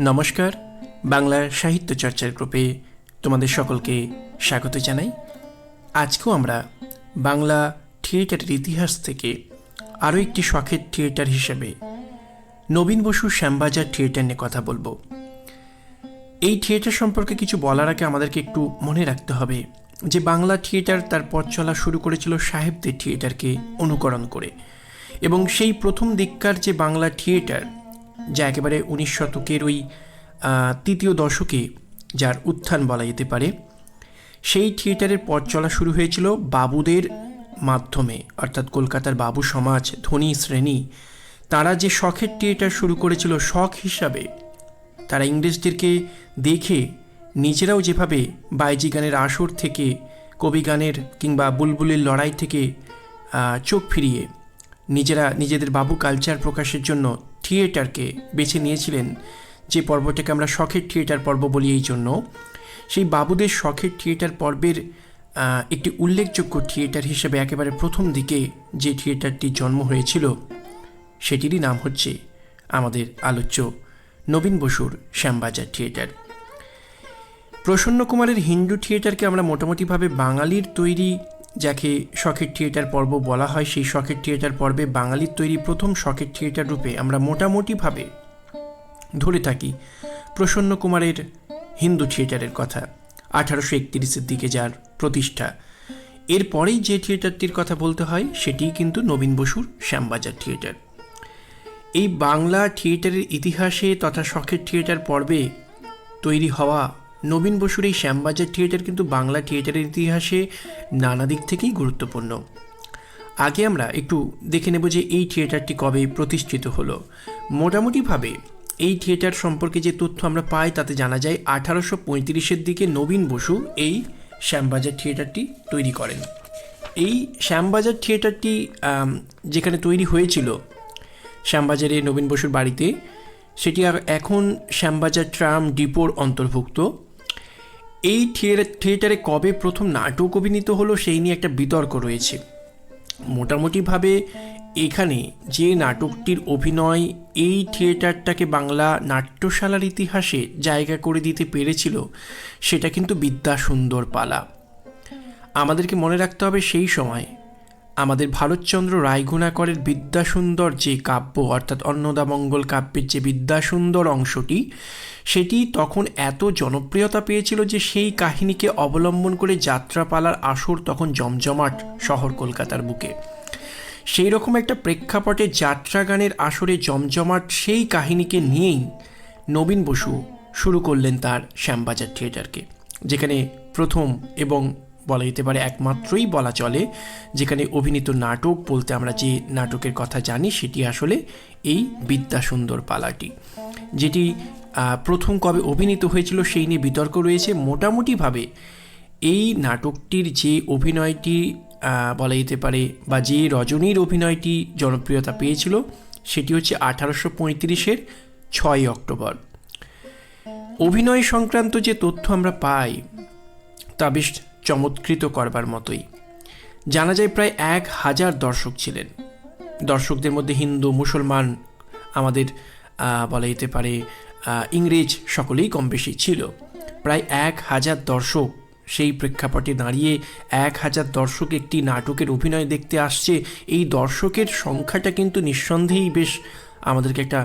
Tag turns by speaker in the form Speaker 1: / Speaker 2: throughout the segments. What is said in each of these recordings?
Speaker 1: নমস্কার বাংলা সাহিত্য চর্চার গ্রুপে তোমাদের সকলকে স্বাগত জানাই। আজকেও আমরা বাংলা থিয়েটারের ইতিহাস থেকে আরও একটি শখের থিয়েটার হিসেবে নবীন বসু শ্যামবাজার থিয়েটার নিয়ে কথা বলব। এই থিয়েটার সম্পর্কে কিছু বলার আগে আমাদেরকে একটু মনে রাখতে হবে যে বাংলা থিয়েটার তার পথ চলা শুরু করেছিল সাহেবদের থিয়েটারকে অনুকরণ করে এবং সেই প্রথম দিককার যে বাংলা থিয়েটার যা একেবারে উনিশ শতকের ওই তৃতীয় দশকে যার উত্থান বলা যেতে পারে। সেই থিয়েটারের পথ চলা শুরু হয়েছিল বাবুদের মাধ্যমে, অর্থাৎ কলকাতার বাবু সমাজ, ধনী শ্রেণি। তারা যে শখের থিয়েটার শুরু করেছিল শখ হিসাবে, তারা ইংরেজদেরকে দেখে নিজেরাও যেভাবে বাইজি গানের আসর থেকে কবি গানের কিংবা বুলবুলের লড়াই থেকে চোখ ফিরিয়ে নিজেরা নিজেদের বাবু কালচার প্রকাশের জন্য থিয়েটারকে বেছে নিয়েছিলেন। যে পর্বটাকে আমরা শখের থিয়েটার পর্ব বলি এই জন্য। সেই বাবুদের শখের থিয়েটার পর্বের একটি উল্লেখযোগ্য থিয়েটার হিসেবে একেবারে প্রথম দিকে যে থিয়েটারটি জন্ম হয়েছিল, সেটিরই নাম হচ্ছে আমাদের আলোচ্য নবীন বসুর শ্যামবাজার থিয়েটার। প্রসন্ন কুমারের হিন্দু থিয়েটারকে আমরা মোটামুটিভাবে বাঙালির তৈরি যাকে শখের থিয়েটার পর্ব বলা হয়, সেই শখের থিয়েটার পর্বে বাঙালির তৈরি প্রথম শখের থিয়েটার রূপে আমরা মোটামুটিভাবে ধরে থাকি প্রসন্ন কুমারের হিন্দু থিয়েটারের কথা, আঠারোশো একত্রিশের দিকে যার প্রতিষ্ঠা। এরপরেই যে থিয়েটারটির কথা বলতে হয় সেটিই কিন্তু নবীন বসুর শ্যামবাজার থিয়েটার। এই বাংলা থিয়েটারের ইতিহাসে তথা শখের থিয়েটার পর্বে তৈরি হওয়া নবীন বসুর এই শ্যামবাজার থিয়েটার কিন্তু বাংলা থিয়েটারের ইতিহাসে নানা দিক থেকেই গুরুত্বপূর্ণ। আগে আমরা একটু দেখে নেব যে এই থিয়েটারটি কবে প্রতিষ্ঠিত হলো। মোটামুটিভাবে এই থিয়েটার সম্পর্কে যে তথ্য আমরা পাই তাতে জানা যায় আঠারোশো পঁয়ত্রিশের দিকে নবীন বসু এই শ্যামবাজার থিয়েটারটি তৈরি করেন। এই শ্যামবাজার থিয়েটারটি যেখানে তৈরি হয়েছিল শ্যামবাজারে নবীন বসুর বাড়িতে, সেটি এখন শ্যামবাজার ট্রাম ডিপোর অন্তর্ভুক্ত। এই থিয়ে- থিয়েটারে কবে প্রথম নাটক অভিনীত হলো সেই নিয়ে একটা বিতর্ক রয়েছে। মোটামুটিভাবে এখানে যে নাটকটির অভিনয় এই থিয়েটারটাকে বাংলা নাট্যশালার ইতিহাসে জায়গা করে দিতে পেরেছিল, সেটা কিন্তু বিদ্যাসুন্দর পালা আমাদেরকে মনে রাখতে হবে সেই সময় আমাদের ভারতচন্দ্র রায়গুণাকরের বিদ্যাসুন্দর যে কাব্য, অর্থাৎ অন্নদামঙ্গল কাব্যের যে বিদ্যাসুন্দর অংশটি, সেটি তখন এত জনপ্রিয়তা পেয়েছিল যে সেই কাহিনীকে অবলম্বন করে যাত্রাপালার আসর তখন জমজমাট শহর কলকাতার বুকে। সেই রকম একটা প্রেক্ষাপটে যাত্রা গানের আসরে জমজমাট সেই কাহিনীকে নিয়েই নবীন বসু শুরু করলেন তার শ্যামবাজার থিয়েটারকে, যেখানে প্রথম এবং বলা যেতে পারে একমাত্রই বলা চলে, যেখানে অভিনীত নাটক বলতে আমরা যে নাটকের কথা জানি সেটি আসলে এই বিদ্যাসুন্দর পালাটি। যেটি প্রথম কবে অভিনীত হয়েছিল সেই নিয়ে বিতর্ক রয়েছে। মোটামুটিভাবে এই নাটকটির যে অভিনয়টি বলা যেতে পারে, বা যে রজনীর অভিনয়টি জনপ্রিয়তা পেয়েছিল, সেটি হচ্ছে আঠারোশো পঁয়ত্রিশের ছয় অক্টোবর। অভিনয় সংক্রান্ত যে তথ্য আমরা পাই, তা বেশ চমৎকৃত করবার মতোই। জানা যায় প্রায় এক হাজার দর্শক ছিলেন। দর্শকদের মধ্যে হিন্দু, মুসলমান, আমাদের বলা যেতে পারে ইংরেজ সকলেই কম বেশি ছিল। প্রায় এক হাজার দর্শক সেই প্রেক্ষাপটে দাঁড়িয়ে এক হাজার দর্শক একটি নাটকের অভিনয় দেখতে আসছে। এই দর্শকের সংখ্যাটা কিন্তু নিঃসন্দেহেই বেশ আমাদেরকে একটা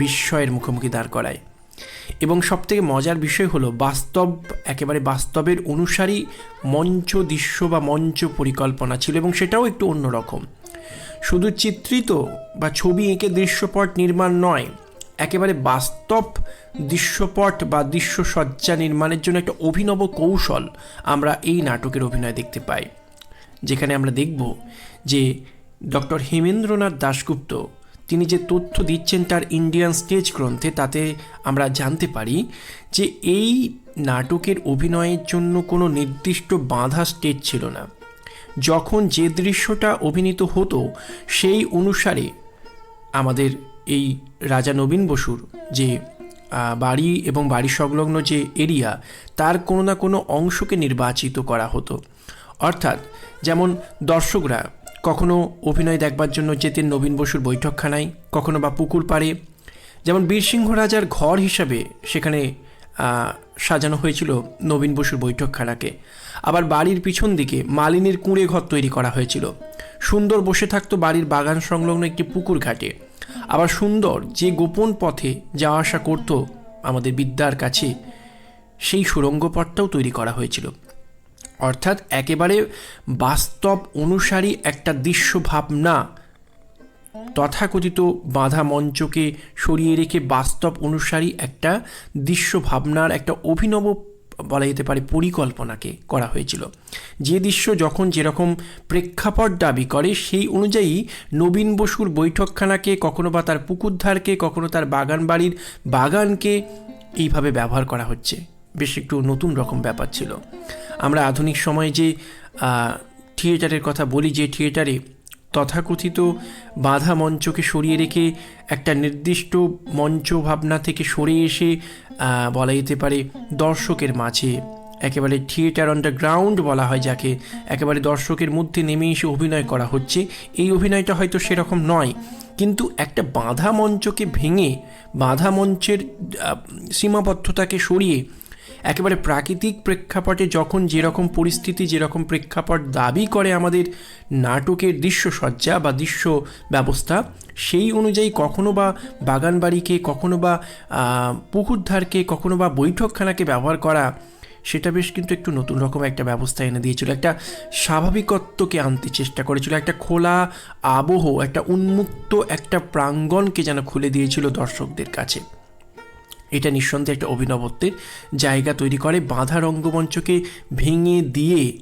Speaker 1: বিস্ময়ের মুখোমুখি দাঁড় করায়। এবং সবথেকে মজার বিষয় হলো, বাস্তব, একেবারে বাস্তবের অনুসারী মঞ্চ দৃশ্য বা মঞ্চ পরিকল্পনা ছিল এবং সেটাও একটু অন্যরকম। শুধু চিত্রিত বা ছবি এঁকে দৃশ্যপট নির্মাণ নয়, একেবারে বাস্তব দৃশ্যপট বা দৃশ্যসজ্জা নির্মাণের জন্য একটা অভিনব কৌশল আমরা এই নাটকের অভিনয় দেখতে পাই। যেখানে আমরা দেখব যে ডক্টর হেমেন্দ্রনাথ দাশগুপ্ত তিনি যে তথ্য দিচ্ছেন তার ইন্ডিয়ান স্টেজ গ্রন্থে, তাতে আমরা জানতে পারি যে এই নাটকের অভিনয়ের জন্য কোনো নির্দিষ্ট বাঁধা স্টেজ ছিল না। যখন যে দৃশ্যটা অভিনীত হতো, সেই অনুসারে আমাদের এই রাজা নবীন বসুর যে বাড়ি এবং বাড়ি সংলগ্ন যে এরিয়া তার কোনো না কোনো অংশকে নির্বাচিত করা হতো। অর্থাৎ যেমন দর্শকরা কখনো অভিনয় দেখবার জন্য যেতেন নবীন বসুর বৈঠকখানায়, কখনো বা পুকুর পাড়ে। যেমন বীরসিংহ রাজার ঘর হিসাবে সেখানে সাজানো হয়েছিল নবীন বসুর বৈঠকখানাকে। আবার বাড়ির পিছন দিকে মালিনীর কুঁড়ে ঘর তৈরি করা হয়েছিল। সুন্দর বসে থাকতো বাড়ির বাগান সংলগ্ন একটি পুকুর ঘাটে। আবার সুন্দর যে গোপন পথে যাওয়া আসা করতো আমাদের বিদ্যার কাছে, সেই সুড়ঙ্গ পথটাও তৈরি করা হয়েছিল। অর্থাৎ একেবারে বাস্তব অনুসারী একটা দৃশ্য ভাবনা তথাকথিত বাঁধা মঞ্চকে সরিয়ে রেখে বাস্তব অনুসারী একটা দৃশ্য ভাবনার একটা অভিনব বলা যেতে পারে পরিকল্পনাকে করা হয়েছিল। যে দৃশ্য যখন যেরকম প্রেক্ষাপট দাবি করে, সেই অনুযায়ী নবীন বসুর বৈঠকখানাকে, কখনো বা তার পুকুরধারকে, কখনো তার বাগান বাড়ির বাগানকে এইভাবে ব্যবহার করা হচ্ছে। বেশ একটু নতুন রকম ব্যাপার ছিল। আমরা আধুনিক সময়ে যে থিয়েটারের কথা বলি, যে থিয়েটারে তথাকথিত বাধা মঞ্চকে সরিয়ে রেখে একটা নির্দিষ্ট মঞ্চ ভাবনা থেকে সরে এসে বলা যেতে পারে দর্শকের মাঝে, একেবারে থিয়েটার আন্ডারগ্রাউন্ড বলা হয় যাকে, একেবারে দর্শকের মধ্যে নেমে এসে অভিনয় করা হচ্ছে, এই অভিনয়টা হয়তো সেরকম নয়। কিন্তু একটা বাঁধা মঞ্চকে ভেঙে, বাঁধা মঞ্চের সীমাবদ্ধতাকে সরিয়ে একেবারে প্রাকৃতিক প্রেক্ষাপটে যখন যেরকম পরিস্থিতি, যেরকম প্রেক্ষাপট দাবি করে আমাদের নাটকের দৃশ্যসজ্জা বা দৃশ্য ব্যবস্থা, সেই অনুযায়ী কখনো বা বাগানবাড়িকে, কখনো বা পুকুরধারকে, কখনো বা বৈঠকখানাকে ব্যবহার করা, সেটা বেশ কিন্তু একটু নতুন রকম একটা ব্যবস্থা এনে দিয়েছিল। একটা স্বাভাবিকত্বকে আনতে চেষ্টা করেছিল, একটা খোলা আবহ, একটা উন্মুক্ত একটা প্রাঙ্গণকে যেন খুলে দিয়েছিল দর্শকদের কাছে। এটা নিঃসন্দেহে একটা অভিনবত্বের জায়গা তৈরি করে। বাঁধা রঙ্গমঞ্চকে ভেঙে দিয়ে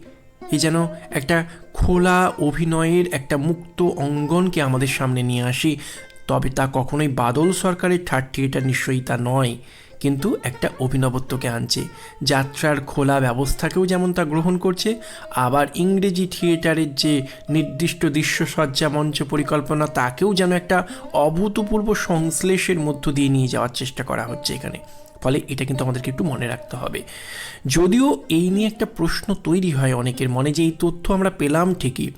Speaker 1: এ যেন একটা খোলা অভিনয়ের একটা মুক্ত অঙ্গনকে আমাদের সামনে নিয়ে আসি। তবে তা কখনোই বাদল সরকারের থার্ড থিয়েটার নিশ্চয়ই তা নয়। কিন্তু একটা অভিনবত্বকে আনছে। যাত্রার খোলা ব্যবস্থাকেও যেমন তা গ্রহণ করছে, আবার ইংরেজি থিয়েটারের যে নির্দিষ্ট দৃশ্যসজ্জা মঞ্চ পরিকল্পনা, তাকেও যেন একটা অভূতপূর্ব সংশ্লেষের মধ্য দিয়ে নিয়ে যাওয়ার চেষ্টা করা হচ্ছে এখানে। ফলে এটা কিন্তু আমাদেরকে একটু মনে রাখতে হবে। যদিও এই নিয়ে একটা প্রশ্ন তৈরি হয় অনেকের মনে যে এই তথ্য আমরা পেলাম ঠিকই,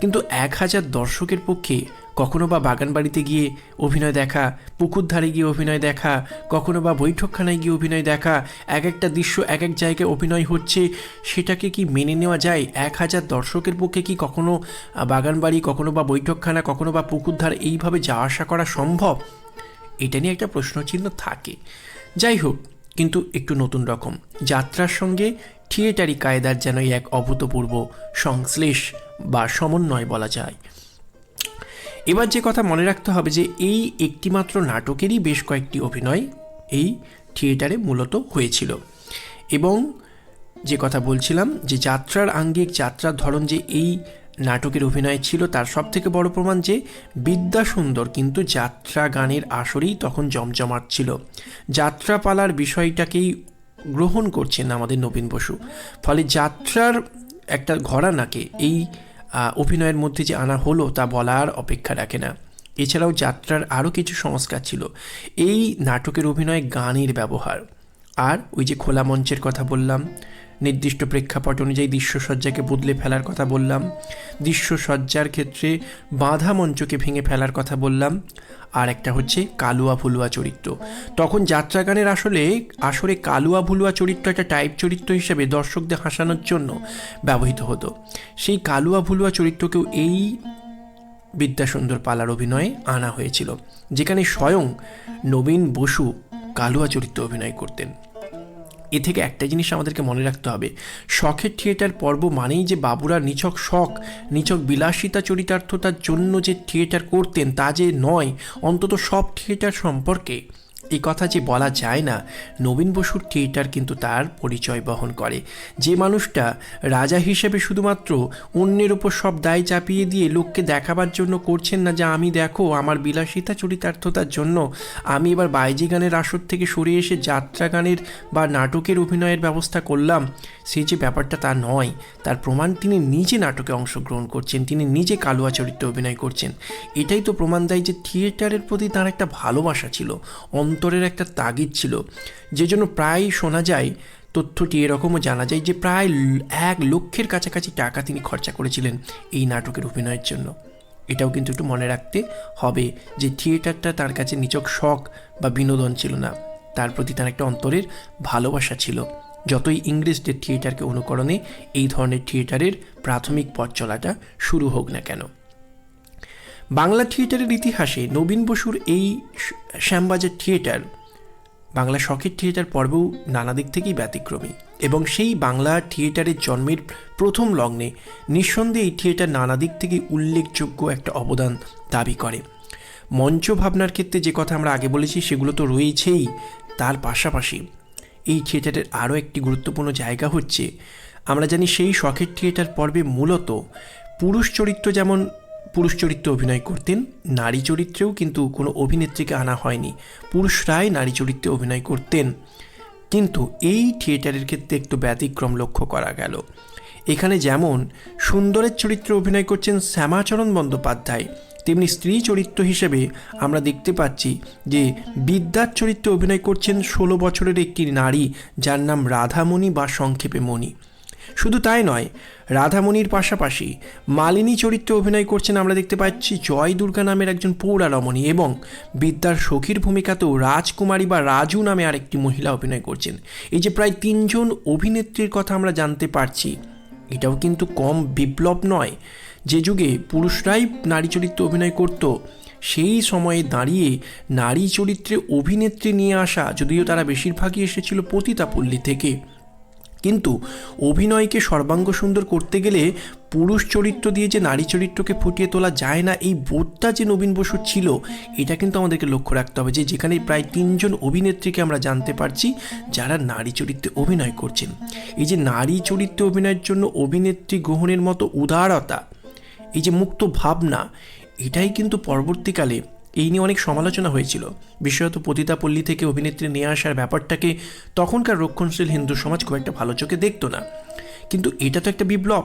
Speaker 1: কিন্তু এক হাজার দর্শকের পক্ষে কখনো বা বাগানবাড়িতে গিয়ে অভিনয় দেখা পুকুর ধারে গিয়ে অভিনয় দেখা কখনো বা বৈঠকখানায় গিয়ে অভিনয় দেখা এক একটা দৃশ্য এক এক জায়গায় অভিনয় হচ্ছে সেটাকে কি মেনে নেওয়া যায়? এক হাজার দর্শকের পক্ষে কি কখনো আহ, বাগানবাড়ি কখনো বা বৈঠকখানা কখনো বা পুকুর ধার এইভাবে যাওয়া আসা করা সম্ভব? এটা নিয়ে একটা প্রশ্নচিহ্ন থাকে। যাই হোক কিন্তু একটু নতুন রকম। যাত্রার সঙ্গে থিয়েটারি কায়দার যেন এক অভূতপূর্ব সংশ্লেষ বা সমন্বয় বলা যায়। এবার যে কথা মনে রাখতে হবে যে এই একটিমাত্র নাটকেরই বেশ কয়েকটি অভিনয় এই থিয়েটারে মূলত হয়েছিল। এবং যে কথা বলছিলাম যে যাত্রার আঙ্গিক, যাত্রার ধরন যে এই নাটকের অভিনয় ছিল, তার সব থেকে বড় প্রমাণ যে বিদ্যা সুন্দর কিন্তু যাত্রা গানের আসরেই তখন জমজমাট ছিল। যাত্রাপালার বিষয়টাকেই গ্রহণ করছেন আমাদের নবীন বসু। ফলে যাত্রার একটা ঘরানাকে এই অভিনয়ের মধ্যে যে আনা হলো তা বলার অপেক্ষা রাখে না। এছাড়াও যাত্রার আরও কিছু সংস্কার ছিল। এই নাটকের অভিনয়ে গানের ব্যবহার। আর ওই যে খোলা মঞ্চের কথা বললাম নির্দিষ্ট প্রেক্ষাপট অনুযায়ী দৃশ্যসজ্জাকে বদলে ফেলার কথা বললাম। দৃশ্যসজ্জার ক্ষেত্রে বাঁধা মঞ্চকে ভেঙে ফেলার কথা বললাম। আর একটা হচ্ছে কালুয়া ভুলুয়া চরিত্র। তখন যাত্রাগানের আসলে আসলে কালুয়া ভুলুয়া চরিত্র একটা টাইপ চরিত্র হিসেবে দর্শকদের হাসানোর জন্য ব্যবহৃত হতো। সেই কালুয়া ভুলুয়া চরিত্রকেও এই বিদ্যাসুন্দর পালার অভিনয়ে আনা হয়েছিল, যেখানে স্বয়ং নবীন বসু কালুয়া চরিত্র অভিনয় করতেন। এ থেকে একটা জিনিস আমাদেরকে মনে রাখতে হবে। শখের থিয়েটার পর্ব মানেই যে বাবুরা নিছক শখ, নিছক বিলাসিতা চরিতার্থতার জন্য যে থিয়েটার করতেন তা যে নয়, অন্তত সব থিয়েটার সম্পর্কে। এই কথা যে বলা যায় না, নবীন বসুর থিয়েটার কিন্তু তার পরিচয় বহন করে। যে মানুষটা রাজা হিসেবে শুধুমাত্র অন্যের উপর সব দায় চাপিয়ে দিয়ে লোককে দেখাবার জন্য করছেন না যে, আমি দেখো, আমার বিলাসিতা, চরিতার্থতার জন্য আমি এবার বাইজি গানের আসর থেকে সরে এসে যাত্রা গানের বা নাটকের অভিনয়ের ব্যবস্থা করলাম। সেই যে ব্যাপারটা তা নয়, তার প্রমাণ তিনি নিজে নাটকে অংশগ্রহণ করছেন, তিনি নিজে কালুয়া চরিত্রে অভিনয় করছেন। এটাই তো প্রমাণ দেয় যে থিয়েটারের প্রতি তার একটা ভালোবাসা ছিল। অন্তরের একটা তাগিদ ছিল, যে জন্য প্রায় শোনা যায়, তথ্যটি এরকমও জানা যায় যে প্রায় এক লক্ষের কাছাকাছি টাকা তিনি খরচা করেছিলেন এই নাটকের অভিনয়ের জন্য। এটাও কিন্তু একটু মনে রাখতে হবে যে থিয়েটারটা তার কাছে নিচক শখ বা বিনোদন ছিল না। তার প্রতি তার একটা অন্তরের ভালোবাসা ছিল। যতই ইংরেজদের থিয়েটারকে অনুকরণে এই ধরনের থিয়েটারের প্রাথমিক পথ চলাটা শুরু হোক না কেন। বাংলা থিয়েটারের ইতিহাসে নবীন বসুর এই শ্যামবাজার থিয়েটার বাংলা শখের থিয়েটার পর্বেও নানা দিক থেকেই ব্যতিক্রমী এবং সেই বাংলা থিয়েটারের জন্মের প্রথম লগ্নে নিঃসন্দেহে এই থিয়েটার নানা দিক থেকে উল্লেখযোগ্য একটা অবদান দাবি করে। মঞ্চ ভাবনার ক্ষেত্রে যে কথা আমরা আগে বলেছি, সেগুলো তো রয়েছেই। তার পাশাপাশি এই থিয়েটারের আরও একটি গুরুত্বপূর্ণ জায়গা হচ্ছে, আমরা জানি সেই শখের থিয়েটার পর্বে মূলত পুরুষ চরিত্র যেমন পুরুষ চরিত্রে অভিনয় করতেন, নারী চরিত্রেও কিন্তু কোনো অভিনেত্রীকে আনা হয়নি। পুরুষরাই নারী চরিত্রে অভিনয় করতেন। কিন্তু এই থিয়েটারের ক্ষেত্রে একটু ব্যতিক্রম লক্ষ্য করা গেল। এখানে যেমন সুন্দরের চরিত্রে অভিনয় করছেন শ্যামাচরণ বন্দ্যোপাধ্যায়, তেমনি স্ত্রী চরিত্র হিসেবে আমরা দেখতে পাচ্ছি যে বিদ্যার চরিত্রে অভিনয় করছেন ষোলো বছরের একটি নারী যার নাম রাধামণি বা সংক্ষেপে মণি। শুধু তাই নয় রাধামণির পাশাপাশি মালিনী চরিত্রে অভিনয় করছেন আমরা দেখতে পাচ্ছি জয় দুর্গা নামের একজন পৌরা রমণী এবং বিদ্যার সখীর ভূমিকাতেও রাজকুমারী বা রাজু নামে আরেকটি মহিলা অভিনয় করছেন। এই যে প্রায় তিনজন অভিনেত্রীর কথা আমরা জানতে পারছি, এটাও কিন্তু কম বিপ্লব নয়। যে যুগে পুরুষরাই নারী চরিত্রে অভিনয় করত, সেই সময়ে দাঁড়িয়ে নারী চরিত্রে অভিনেত্রী নিয়ে আসা, যদিও তারা বেশিরভাগই এসেছিল পতিতাপল্লী থেকে। কিন্তু অভিনয়কে সর্বাঙ্গ সুন্দর করতে গেলে পুরুষ চরিত্র দিয়ে যে নারী চরিত্রকে ফুটিয়ে তোলা যায় না, এই বোধটা যে নবীন বসুর ছিল, এটা কিন্তু আমাদেরকে লক্ষ্য রাখতে হবে যে যেখানে প্রায় তিনজন অভিনেত্রীকে আমরা জানতে পারছি যারা নারী চরিত্রে অভিনয় করছেন। এই যে নারী চরিত্রে অভিনয়ের জন্য অভিনেত্রী গ্রহণের মতো উদারতা, এই যে মুক্ত ভাবনা, এটাই কিন্তু পরবর্তীকালে এই নিয়ে অনেক সমালোচনা হয়েছিল। বিশেষত পতিতাপল্লী থেকে অভিনেত্রী নিয়ে আসার ব্যাপারটাকে তখনকার রক্ষণশীল হিন্দু সমাজ খুব একটা ভালো চোখে দেখতো না। কিন্তু এটা তো একটা বিপ্লব।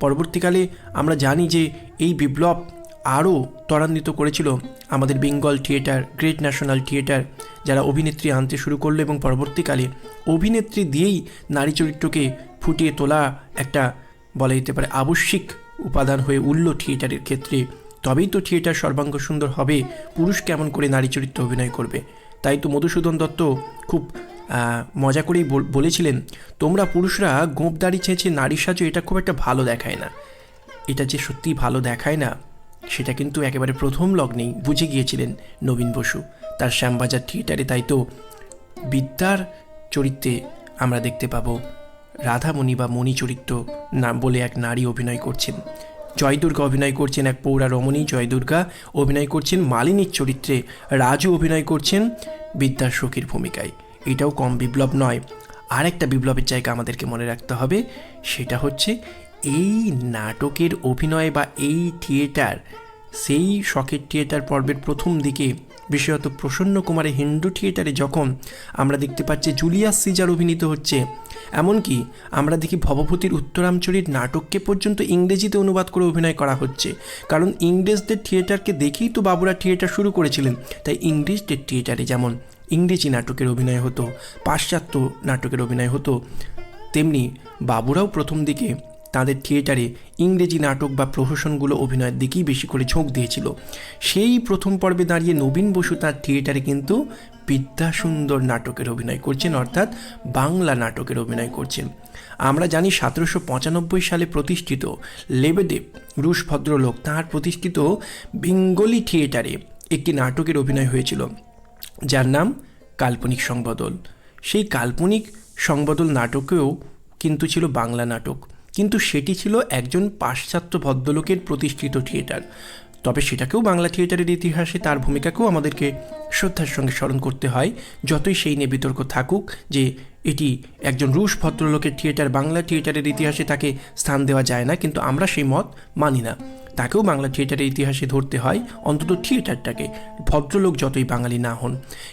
Speaker 1: পরবর্তীকালে আমরা জানি যে এই বিপ্লব আরও ত্বরান্বিত করেছিল আমাদের Bengal theatre, Great National Theatre, যারা অভিনেত্রী আনতে শুরু করল এবং পরবর্তীকালে অভিনেত্রী দিয়েই নারী চরিত্রকে ফুটিয়ে তোলা একটা বলা যেতে পারে আবশ্যিক উপাদান হয়ে উঠল থিয়েটারের ক্ষেত্রে। তবেই তো থিয়েটার সর্বাঙ্গ সুন্দর হবে। পুরুষ কেমন করে নারী চরিত্রে অভিনয় করবে? তাই তো মধুসূদন দত্ত খুব মজা করেই বল- বলেছিলেন, তোমরা পুরুষরা গোঁপ দাড়ি চেঁচে নারী সাজো, এটা খুব একটা ভালো দেখায় না। এটা যে সত্যিই ভালো দেখায় না, সেটা কিন্তু একেবারে প্রথম লগ্নেই বুঝে গিয়েছিলেন নবীন বসু। তার শ্যামবাজার থিয়েটারে তাই তো বিদ্যার চরিত্রে আমরা দেখতে পাবো রাধামণি বা মণি চরিত্র না বলে এক নারী অভিনয় করছেন। জয় দুর্গা অভিনয় করছেন এক পৌরা রমণী। জয়দুর্গা অভিনয় করছেন মালিনীর চরিত্রে। রাজু অভিনয় করছেন বিদ্যার ভূমিকায়। এটাও কম বিপ্লব নয়। আর একটা বিপ্লবের জায়গা আমাদেরকে মনে রাখতে হবে, সেটা হচ্ছে এই নাটকের অভিনয় বা এই থিয়েটার, সেই শখের থিয়েটার পর্বের প্রথম দিকে বিশেষত প্রসন্ন কুমারের হিন্দু থিয়েটারে যখন আমরা দেখতে পাচ্ছি জুলিয়াস সিজার অভিনীত হচ্ছে এমনকি আমরা দেখি ভবভূতির উত্তরাঞ্চলীর নাটককে পর্যন্ত ইংরেজিতে অনুবাদ করে অভিনয় করা হচ্ছে। কারণ ইংরেজদের থিয়েটারকে দেখেই তো বাবুরা থিয়েটার শুরু করেছিলেন। তাই ইংরেজদের থিয়েটারে যেমন ইংরেজি নাটকের অভিনয় হতো, পাশ্চাত্য নাটকের অভিনয় হতো, তেমনি বাবুরাও প্রথম দিকে তাদের থিয়েটারে ইংরেজি নাটক বা প্রহসনগুলো অভিনয়ের দিকেই বেশি করে ঝোঁক দিয়েছিল। সেই প্রথম পর্বে দাঁড়িয়ে নবীন বসু তার থিয়েটারে কিন্তু বিদ্যাসুন্দর নাটকের অভিনয় করছেন, অর্থাৎ বাংলা নাটকের অভিনয় করছেন। আমরা জানি সতেরোশো পঁচানব্বই সালে প্রতিষ্ঠিত লেবেদেব রুশ ভদ্রলোক তাঁর প্রতিষ্ঠিত বেঙ্গলি থিয়েটারে একটি নাটকের অভিনয় হয়েছিল, যার নাম কাল্পনিক সংবদল। সেই কাল্পনিক সংবদল নাটকেও কিন্তু ছিল বাংলা নাটক। কিন্তু সেটি ছিল একজন পাশ্চাত্য ভদ্রলোকের প্রতিষ্ঠিত থিয়েটার। তবে সেটাকেও বাংলা থিয়েটারের ইতিহাসে তার ভূমিকাকেও আমাদেরকে শ্রদ্ধার সঙ্গে স্মরণ করতে হয়, যতই সেই নিয়ে বিতর্ক থাকুক যে এটি একজন রুশ ভদ্রলোকের থিয়েটার, বাংলা থিয়েটারের ইতিহাসে তাকে স্থান দেওয়া যায় না, কিন্তু আমরা সেই মত মানি না। তাকেও বাংলা থিয়েটারের ইতিহাসে ধরতে হয়, অন্তত থিয়েটারটাকে, ভদ্রলোক যতই বাঙালি না হন।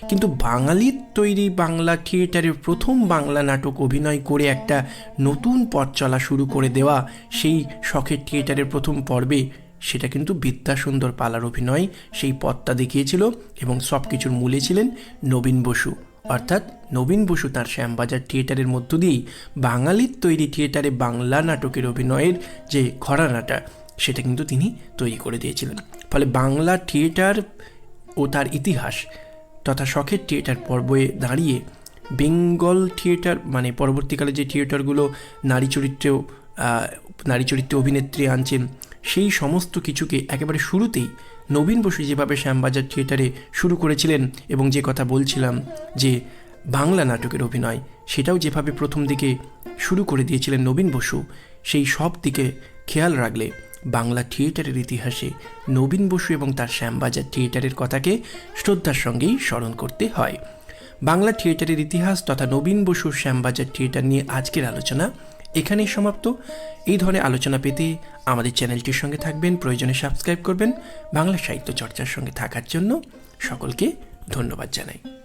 Speaker 1: কিন্তু বাঙালির তৈরি বাংলা থিয়েটারের প্রথম বাংলা নাটক অভিনয় করে একটা নতুন পথ চলা শুরু করে দেওয়া সেই শখের থিয়েটারের প্রথম পর্বে সেটা কিন্তু বিদ্যাসুন্দর পালার অভিনয়, সেই পথটা দেখিয়েছিল এবং সব কিছুর মূলে ছিলেন নবীন বসু। অর্থাৎ নবীন বসু তার শ্যামবাজার থিয়েটারের মধ্য দিয়েই বাঙালির তৈরি থিয়েটারে বাংলা নাটকের অভিনয়ের যে ঘরানাটা, সেটা কিন্তু তিনি তৈরি করে দিয়েছিলেন। ফলে বাংলা থিয়েটার ও তার ইতিহাস তথা শখের থিয়েটার পর্বে দাঁড়িয়ে বেঙ্গল থিয়েটার মানে পরবর্তীকালে যে থিয়েটারগুলো নারী চরিত্রেও নারী চরিত্রে অভিনেত্রী আনছেন সেই সমস্ত কিছুকে একেবারে শুরুতেই নবীন বসু যেভাবে শ্যামবাজার থিয়েটারে শুরু করেছিলেন এবং যে কথা বলছিলাম যে বাংলা নাটকের অভিনয়, সেটাও যেভাবে প্রথম দিকে শুরু করে দিয়েছিলেন নবীন বসু, সেই সব দিকে খেয়াল রাখলে বাংলা থিয়েটারের ইতিহাসে নবীন বসু এবং তার শ্যামবাজার থিয়েটারের কথাকে শ্রদ্ধার সঙ্গেই স্মরণ করতে হয়। বাংলা থিয়েটারের ইতিহাস তথা নবীন বসুর শ্যামবাজার থিয়েটার নিয়ে আজকের আলোচনা এখানেই সমাপ্ত। এই ধরনের আলোচনা পেতে আমাদের চ্যানেলটির সঙ্গে থাকবেন, প্রয়োজনে সাবস্ক্রাইব করবেন। বাংলা সাহিত্য চর্চার সঙ্গে থাকার জন্য সকলকে ধন্যবাদ জানাই।